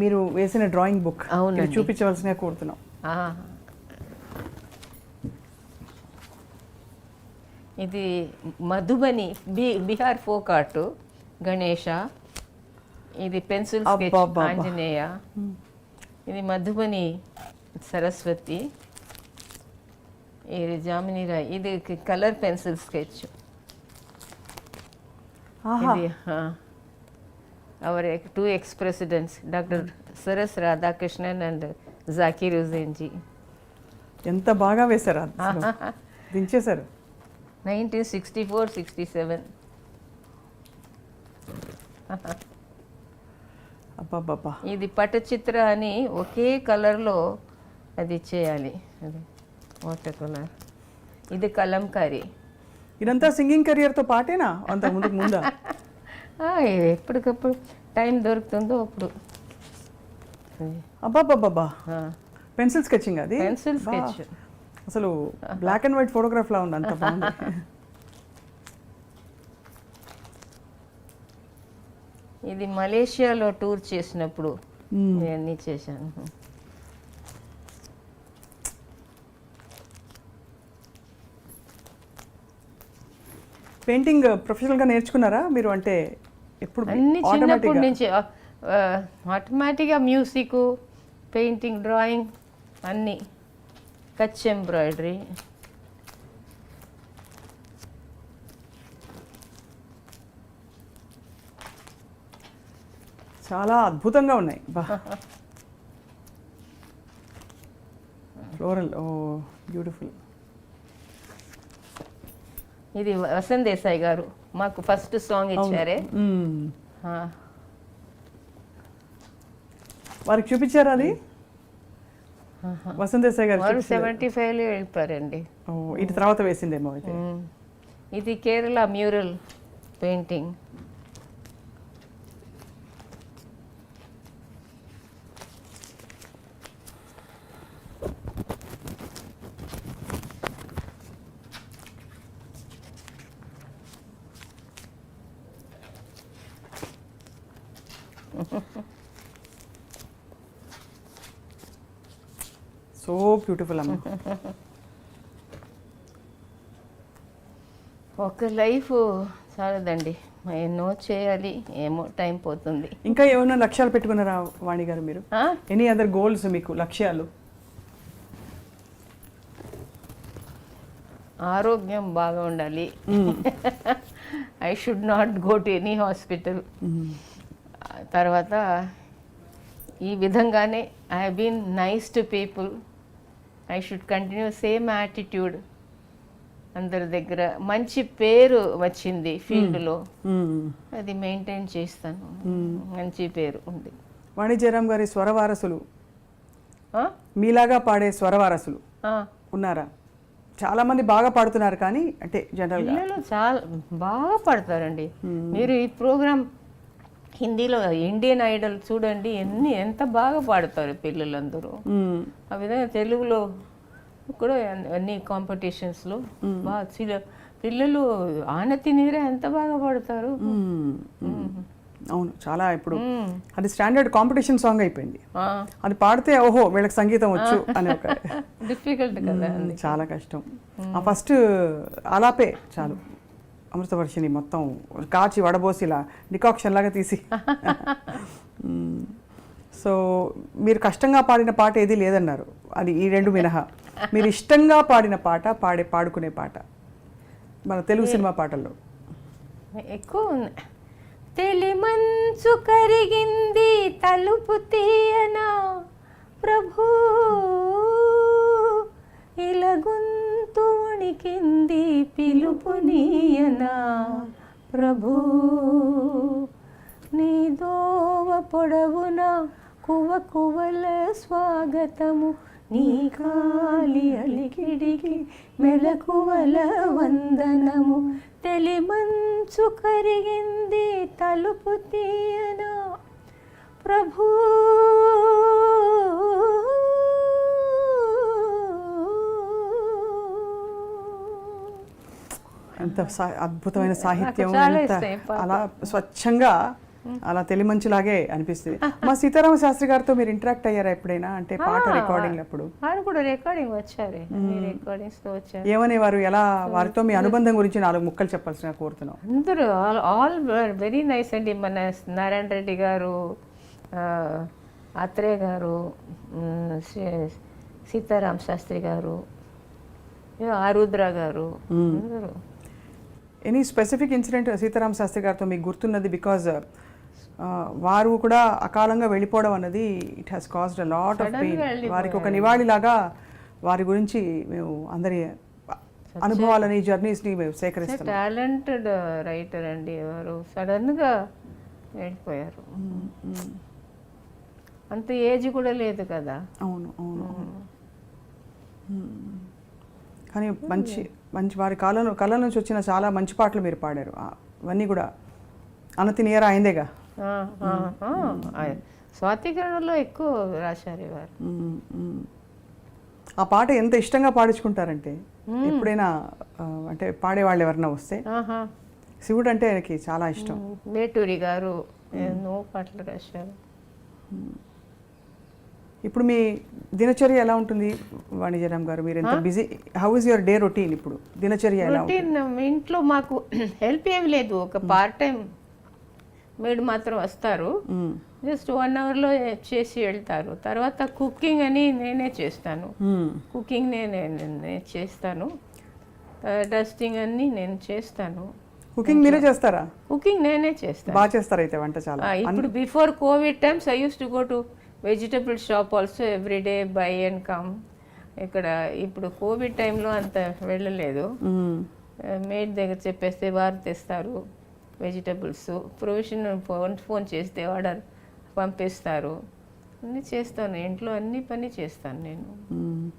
మీరు వేసిన drawing book అవునండి. చూపించవలసిందిగా కోరుతున్నాం. ఇది మధుబని బి బీహార్ ఫోక్ ఆర్ట్ గణేష ఇది పెన్సిల్ స్కెచ్. ఆంజనేయ ఇది మధుబని సరస్వతి ఇది జామిని రాయ్ ఇది కలర్ పెన్సిల్ స్కెచ్ ఆహా ఇది our two ex presidents doctor Saras Radhakrishnan and Zakir Hussain ji ఎంత బాగా వేశారు. దించేశారు nineteen sixty four sixty seven అబ్బాబ్బా ఇది పటచిత్ర అని ఒకే కలర్లో అది చేయాలి. అది వాటర్ కలర్ ఇది కలంకారీ. ఇదంతా సింగింగ్ కెరియర్తో పాటేనా? అంత ముందా ఆ, ఎప్పటికప్పుడు టైం దొరుకుతుందో అప్పుడు. అబ్బాబ్బాబ్బా పెన్సిల్ స్కెచింగ్ అది? పెన్సిల్. స్కెచ్. అసలు బ్లాక్ అండ్ వైట్ ఫోటోగ్రాఫ్ లా ఉంది అంత బాగుంది. ఇది మలేషియాలో టూర్ చేసినప్పుడు. ఇవన్నీ చేశాను. పెయింటింగ్ ప్రొఫెషనల్గా నేర్చుకున్నారా మీరు? అంటే ఎప్పుడు అన్ని చిన్నప్పటి? నుంచి ఆటోమేటిక్గా మ్యూజిక్ పెయింటింగ్ డ్రాయింగ్ అన్నీ. కచ్ ఎంబ్రాయిడరీ చాలా అద్భుతంగా ఉన్నాయి. బా. Floral oh beautiful. ఇది వసంత్ దేశాయ్ గారు. మాకు ఫస్ట్ సాంగ్ ఇచ్చారే. వారికి చూపించారా అది? వసంత్ దేశాయ్ గారు వారు? సెవెంటీ ఫైవ్లో వెళ్ళిపోయారండి. ఇటు తర్వాత వేసిందేమో అయితే. ఇది Kerala mural painting. So beautiful అమ్మ. ఒక లైఫ్ చాలదండి ఎన్నో చేయాలి ఏమో టైం పోతుంది. ఇంకా ఏమైనా లక్ష్యాలు పెట్టుకున్నారా వాణి గారు మీరు? ఎనీ అదర్ గోల్స్ మీకు లక్ష్యాలు? ఆరోగ్యం బాగా ఉండాలి. I should not go to any hospital తర్వాత ఈ విధంగానే I been nice to people I should continue same attitude అందరి దగ్గర మంచి పేరు వచ్చింది ఫీల్డ్లో. అది మెయింటైన్ చేస్తాను. మంచి పేరు ఉంది. వాణి జయరాం గారి స్వరవారసులు? మీలాగా పాడే స్వరవారసులు. ఉన్నారా? చాలా మంది బాగా పాడుతున్నారు కానీ అంటే జనరల్గా పిల్లలు చాలా బాగా పాడతారండి. మీరు ఈ ప్రోగ్రామ్ హిందీలో ఇండియన్ ఐడల్ చూడండి ఎన్ని ఎంత బాగా పాడతారు పిల్లలందరూ. ఆ విధంగా తెలుగులో కూడా అన్ని కాంపిటీషన్స్లో బాగా పిల్లలు ఆనతి నీరే ఎంత బాగా పాడతారు. అవును చాలా ఇప్పుడు. అది స్టాండర్డ్ కాంపిటీషన్ సాంగ్ అయిపోయింది. అది పాడితే ఓహో వీళ్ళకి సంగీతం వచ్చు అనే ఒక డిఫికల్ట్ కదా. చాలా కష్టం. ఆ ఫస్ట్ అలాపే చాలు. అమృతవర్షిని మొత్తం కాచి వడబోసి ఇలా డికాక్షన్ లాగా తీసి. సో మీరు కష్టంగా పాడిన పాట ఏది లేదన్నారు. అది ఈ రెండు మినహా. మీరు ఇష్టంగా పాడిన పాట పాడే పాడుకునే పాట. మన తెలుగు సినిమా పాటల్లో. ఎక్కువ ఉంది. తెలి మంచు కరిగింది తలుపు తీయనా? ప్రభు పిలుపు నీయనా ప్రభు నీ దోవ పొడవున కువ కువల స్వాగతము నీ కాలి అలికిడికి మెలకువల వందనము. తెలిమంచు కరిగింది తలుపు తీయనా ప్రభూ ఎంత అద్భుతమైన సాహిత్యం. అలా స్వచ్ఛంగా అలా తెలిమంచులాగే అనిపిస్తుంది. మా సీతారామ శాస్త్రి గారితో మీరు ఇంటరాక్ట్ అయ్యారా ఎప్పుడైనా? అంటే పాట రికార్డింగ్ అప్పుడు వారు కూడా రికార్డింగ్ వచ్చారు. వచ్చారు. ఏమనేవారు? ఎలా? వారితో మీ అనుబంధం గురించి నాలుగు ముక్కలు చెప్పాల్సిన కోరుతున్నాం. అందరూ ఆల్ ఆల్ వెరీ నైస్ అండి మన నారాయణ రెడ్డి గారు ఆత్రేయ గారు మ్, శ్రీ- సీతారాం శాస్త్రి గారు ఆరుద్ర గారు అందరూ. Any specific incident Sitarama Sastri గారితో మీకు గుర్తున్నది బికాజ్ వారు కూడా అకాలంగా వెళ్ళిపోవడం అన్నది it has caused a lot of pain వారికి ఒక నివాళిలాగా వారి గురించి మేము అందరి అనుభవాలని జర్నీస్ని మేము సేకరిస్తాం టాలెంటెడ్ రైటర్ అండి ఎవరు. సడన్గా వెళ్ళిపోయారు. అంత ఏజ్ కూడా లేదు కదా. అవును అవును మ్మ్. కానీ మంచి మంచి వారి కాలంలో కళ నుంచి వచ్చిన చాలా మంచి పాటలు మీరు పాడారు. అవన్నీ కూడా అనతి నియర్ అయిందేగా. స్వాతికరణలో ఎక్కువ రాశారు వారు. ఆ పాట ఎంత ఇష్టంగా పాడించుకుంటారంటే ఎప్పుడైనా అంటే పాడేవాళ్ళు ఎవరైనా వస్తే శివుడు అంటే ఆయనకి చాలా ఇష్టం. వేటూరి గారు ఎన్నో పాటలు రాశారు. ఇప్పుడు మీ దినచర్య ఎలా ఉంటుంది వాణిజ్యరామ్ గారు? మీరు ఎంత busy how is your day routine ఇప్పుడు? దినచర్య రొటీన్ ఇంట్లో మాకు హెల్ప్ ఏం లేదు. ఒక పార్ట్ టైం మేడ్ మాత్రం వస్తారు. జస్ట్ వన్ అవర్లో చేసి వెళ్తారు. తర్వాత కుకింగ్ అని నేనే చేస్తాను. కుకింగ్ నేనే నేను చేస్తాను. డస్టింగ్ అన్నీ నేను చేస్తాను. కుకింగ్ మీరే చేస్తారా? కుకింగ్ నేనే చేస్తాను. బాగా చేస్తారు అయితే వంట చాలా. ఇప్పుడు before covid times I used to go to vegetable shop also every day buy and come ఇక్కడ ఇప్పుడు కోవిడ్ టైంలో అంత వెళ్ళలేదు. మేడ్ దగ్గర చెప్పేస్తే వారు తెస్తారు వెజిటబుల్స్ ప్రొవిజన్ ఫోన్ ఫోన్ చేస్తే ఆర్డర్ పంపిస్తారు. అన్నీ చేస్తాను. ఇంట్లో అన్ని పని చేస్తాను నేను. మ్మ్.